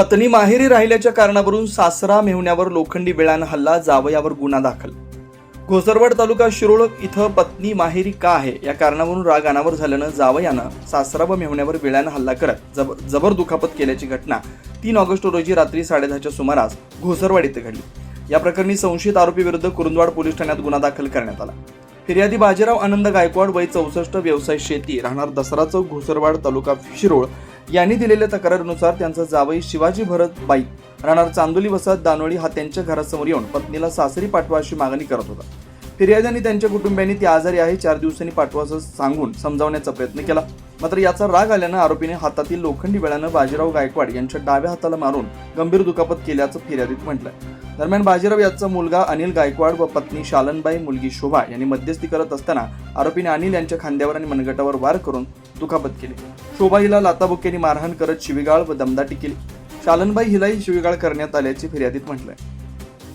पत्नी माहेरी राहिल्याच्या कारणावरून सासरा मेहुण्यावर लोखंडी वेळानं हल्ला जावयावर गुन्हा दाखल. घोसरवाड तालुका शिरोळ इथं पत्नी माहेरी का आहे? या कारणावरून राग अनावर झाल्यानं जावयानं सासरा व मेहुण्यावर वेळानं हल्ला करत जब जबर दुखापत केल्याची घटना तीन ऑगस्ट रोजी रात्री साडेदहाच्या सुमारास घोसरवाड इथं घडली. या प्रकरणी संशयित आरोपी विरुद्ध कुरुंदवाड पोलीस ठाण्यात गुन्हा दाखल करण्यात आला. फिर्यादी बाजीराव आनंद गायकवाड वय चौसष्ट व्यवसाय शेती राहणार दसरा चौक घोसरवाड तालुका शिरोळ यांनी दिलेल्या तक्रारीनुसार त्यांचा जावई शिवाजी भरत बाई राहणार चांदोली वसाहत दानोळी हा त्यांच्या घरासमोर येऊन पत्नीला सासरी पाठवा अशी मागणी करत होता. फिर्यादी त्यांच्या कुटुंबियांनी ती आजारी आहे चार दिवसांनी पाठवा असं सांगून समजावण्याचा प्रयत्न केला. मात्र याचा राग आल्यानं आरोपीने हातातील लोखंडी वेळानं बाजीराव गायकवाड यांच्या डाव्या हाताला मारून गंभीर दुखापत केल्याचं फिर्यादीत म्हटलं दरम्यान बाजीराव याचा मुलगा अनिल गायकवाड व पत्नी शालनबाई मुलगी शोभा यांनी मध्यस्थी करत असताना आरोपीने अनिल यांच्या खांद्यावर आणि मनगटावर वार करून दुखापत केली. शोभा हिला लाताबुक्यांनी मारहाण करत शिवीगाळ व दमदाटी केली. शालनबाई हिलाही शिवीगाळ करण्यात आल्याचे फिर्यादीत म्हटलंय.